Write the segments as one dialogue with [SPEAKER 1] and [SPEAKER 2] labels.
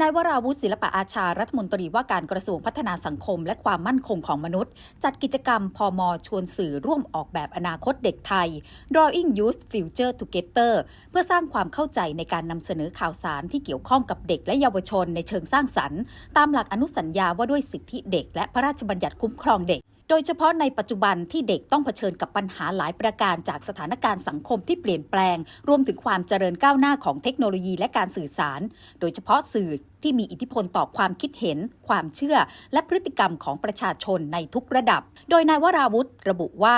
[SPEAKER 1] นายวราวุฒิศิลปะอาชารัฐมนตรีว่าการกระทรวงพัฒนาสังคม และความมั่นคงของมนุษย์ จัดกิจกรรมพมชวนสื่อร่วมออกแบบอนาคตเด็กไทย Drawing Youth Future Together เพื่อสร้างความเข้าใจในการนำเสนอข่าวสารที่เกี่ยวข้องกับเด็กและเยาวชนในเชิงสร้างสรรค์ ตามหลักอนุสัญญาว่าด้วยสิทธิเด็ก และพระราชบัญญัติคุ้มครองเด็ก โดยเฉพาะในปัจจุบันที่เด็กต้องเผชิญกับปัญหาหลายประการจากสถานการณ์สังคมที่เปลี่ยนแปลง รวมถึงความเจริญก้าวหน้าของเทคโนโลยีและการสื่อสาร โดยเฉพาะสื่อที่มีอิทธิพลต่อความคิดเห็น ความเชื่อ และพฤติกรรมของประชาชนในทุกระดับ โดยนายวราวุธระบุว่า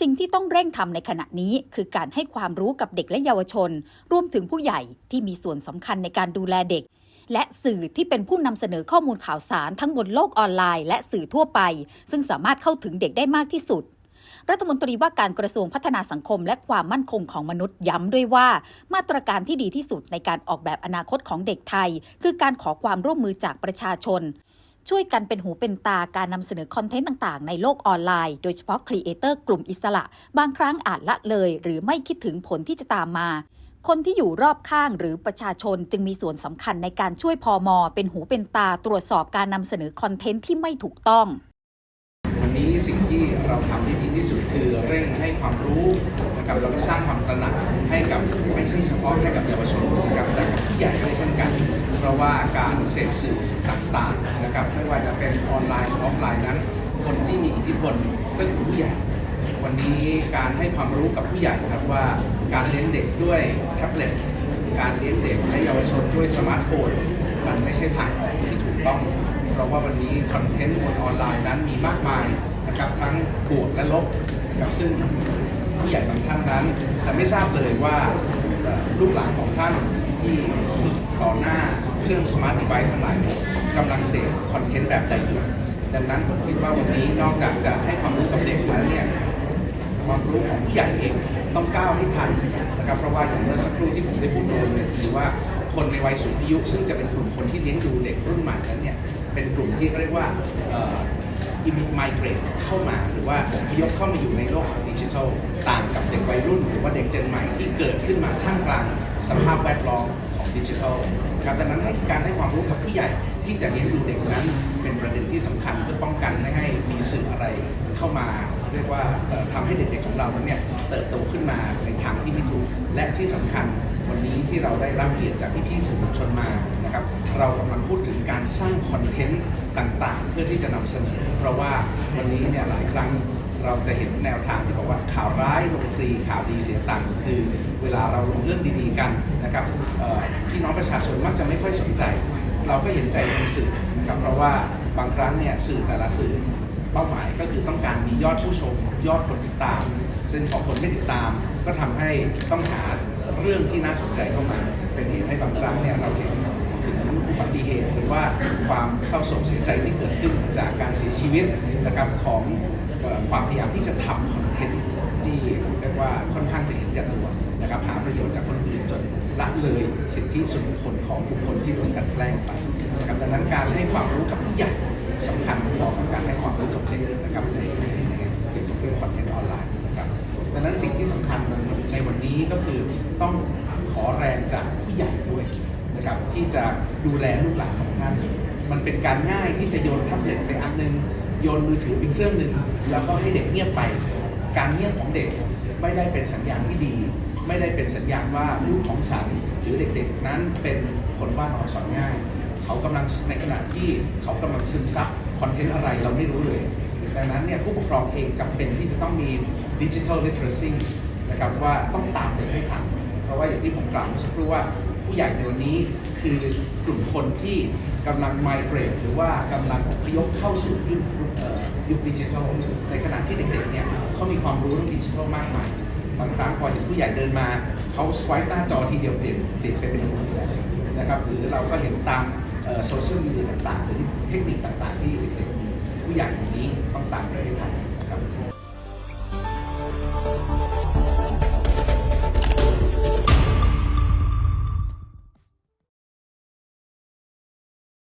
[SPEAKER 1] สิ่งที่ต้องเร่งทำในขณะนี้คือการให้ความรู้กับเด็กและเยาวชน รวมถึงผู้ใหญ่ที่มีส่วนสำคัญในการดูแลเด็ก และสื่อที่เป็นผู้นำเสนอข้อมูลข่าวสารทั้งบนโลกออนไลน์ และสื่อทั่วไป ซึ่งสามารถเข้าถึงเด็กได้มากที่สุด รัฐมนตรีว่าการกระทรวงพัฒนาสังคม และความมั่นคงของมนุษย์ย้ำด้วยว่า มาตรการที่ดีที่สุดในการออกแบบอนาคตของเด็กไทย คือการขอความร่วมมือจากประชาชนช่วยกันเป็นหูเป็นตาการนำเสนอคอนเทนต์ต่างๆ ในโลกออนไลน์ โดยเฉพาะครีเอเตอร์กลุ่มอิสระ บางครั้งอาจละเลย หรือไม่คิดถึงผลที่จะตามมา คนที่อยู่รอบข้างหรือประชาชนจึงมีส่วนสำคัญในการช่วยพอมอเป็นหูเป็นตาตรวจสอบการนำเสนอคอนเทนต์ที่ไม่ถูกต้อง
[SPEAKER 2] วันนี้สิ่งที่เราทำที่ดีที่สุดคือเร่งให้ความรู้นะครับแล้วก็สร้างความตระหนักให้กับไม่ใช่เฉพาะแค่กับเยาวชนนะครับแต่กับผู้ใหญ่ด้วยเช่นกัน เพราะว่าการเสพสื่อต่างๆนะครับไม่ว่าจะเป็นออนไลน์อออฟไลน์นั้น คนที่มีอิทธิพลก็คือผู้ใหญ่ วันนี้การให้ความรู้กับผู้ใหญ่นะครับว่าการเลี้ยงเด็กด้วยแท็บเล็ตการเลี้ยงเด็กและเยาวชนด้วยสมาร์ทโฟน มันไม่ใช่ทางออกที่ถูกต้อง เพราะว่าวันนี้คอนเทนต์บนออนไลน์นั้นมีมากมายนะครับทั้งบวกและลบนะครับซึ่งผู้ใหญ่บางท่านนั้น จะไม่ทราบเลยว่าลูกหลานของท่านที่ต่อหน้าเครื่องสมาร์ทเด v i c e ทั้งหลายเนี่ยกำลังเสพคอนเทนต์แบบใดอยู่ดังนั้นผมคิดว่าวันนี้นอกจากจะให้ความรู้กับเด็กแล้วเนี่ย ความรู้ของผู้ใหญ่เองต้องก้าวให้ทันนะครับเพราะว่าอย่างเมื่อสักครู่ที่ผมได้พูดบนเวทีว่าคนในวัยสูงอายุ ซึ่งจะเป็นกลุ่มคนที่เลี้ยงดูเด็กรุ่นใหม่นั้นเนี่ยเป็นกลุ่มที่เรียกว่าอิมมิเกรตเข้ามาหรือว่าอพยพเข้ามาอยู่ในโลกของดิจิทัลต่างกับเด็กวัยรุ่น หรือว่าเด็กเจนใหม่ที่เกิดขึ้นมาท่ามกลางสภาพแวดล้อมของดิจิทัล ครับดังนั้นให้การให้ความรู้กับผู้ใหญ่ที่จะเลี้ยงดูเด็กนั้น เป็นประเด็นที่สำคัญเพื่อป้องกันไม่ให้มีสื่ออะไรเข้ามา เรียกว่าเอ่อทำให้เด็กๆของเราเนี่ยเติบโตขึ้นมาในทางที่ไม่ถูกและที่สำคัญวันนี้ที่เราได้รับเกียรติจากพี่ๆสื่อมวลชนมานะครับเรากำลังพูดถึงการสร้างคอนเทนต์ต่างๆ เพื่อที่จะนำเสนอ เพราะว่าวันนี้เนี่ยหลายครั้งเราจะเห็นแนวทางที่บอกว่าข่าวร้ายลงฟรีข่าวดีเสียตังค์คือ เวลาเราลงเรื่องดีๆกันนะครับเอ่อ พี่น้องประชาชนมักจะไม่ค่อยสนใจ เราก็เห็นใจในสื่อนะครับเพราะว่าบางครั้งเนี่ยสื่อแต่ละสื่อเป้าหมายก็คือต้องการมียอดผู้ชม ยอดคนติดตาม ซึ่งพอคนไม่ติดตาม ก็ทำให้ต้องหาเรื่องที่น่าสนใจเข้ามา เป็นเหตุให้บางครั้งเนี่ยเราเห็นถึงอุบัติเหตุหรือว่าความเศร้าโศกเสียใจที่เกิดขึ้นจากการเสียชีวิตนะครับของความพยายามที่จะทำคอนเทนต์ที่เรียกว่าค่อนข้างจะเห็นแก่ตัว นะครับหาประโยชน์จากคนอื่นจนละเลยสิทธิส่วนบุคคลของบุคคลที่โดนกันแกล้งไปนะครับดังนั้นการให้ความรู้กับผู้ใหญ่สำคัญต่อกับการให้ความรู้กับเด็กนะครับในในในเกี่ยวกับเรื่องคอนเทนต์ออนไลน์นะครับดังนั้นสิ่งที่สำคัญในวันนี้ก็คือต้องขอแรงจากผู้ใหญ่ด้วยนะครับที่จะดูแลลูกหลานของท่านมันเป็นการง่ายที่จะโยนแท็บเล็ตไปอันหนึงโยนมือถือไปเครื่องหนึ่งแล้วก็ให้เด็กเงียบไป การเงียบของเด็กไม่ได้เป็นสัญญาณที่ดี ไม่ได้เป็นสัญญาณว่าลูกของฉันหรือเด็กๆ นั้นเป็นคนบ้านอ่อนสอนง่าย เขากำลังในขณะที่เขากำลังซึมซับคอนเทนต์อะไรเราไม่รู้เลย ดังนั้นเนี่ยผู้ปกครองเองจำเป็นที่จะต้องมีดิจิทัล literacy นะครับว่าต้องตามเด็กให้ทันเพราะว่าอย่างที่ผมกล่าวเมื่อสักครู่ว่าผู้ใหญ่ในวันนี้คือกลุ่มคนที่กำลัง migrate หรือว่ากำลังอพยพเข้าสู่ยุคยุคดิจิทัลในขณะที่เด็กๆเนี่ยเขามีความรู้เรื่องดิจิทัลมากมาย บางครั้งพอเห็นผู้ใหญ่เดินมาเขาสวายหน้าจอทีเดียวเปลี่ยนเปลี่ยนไปเป็นคนอื่นแล้วนะครับหรือเราก็เห็นตามโซเชียลมีเดียต่างๆหรือเทคนิคต่างๆ ที่เด็กๆผู้ใหญ่อย่างนี้ต้องตามไปให้ทัน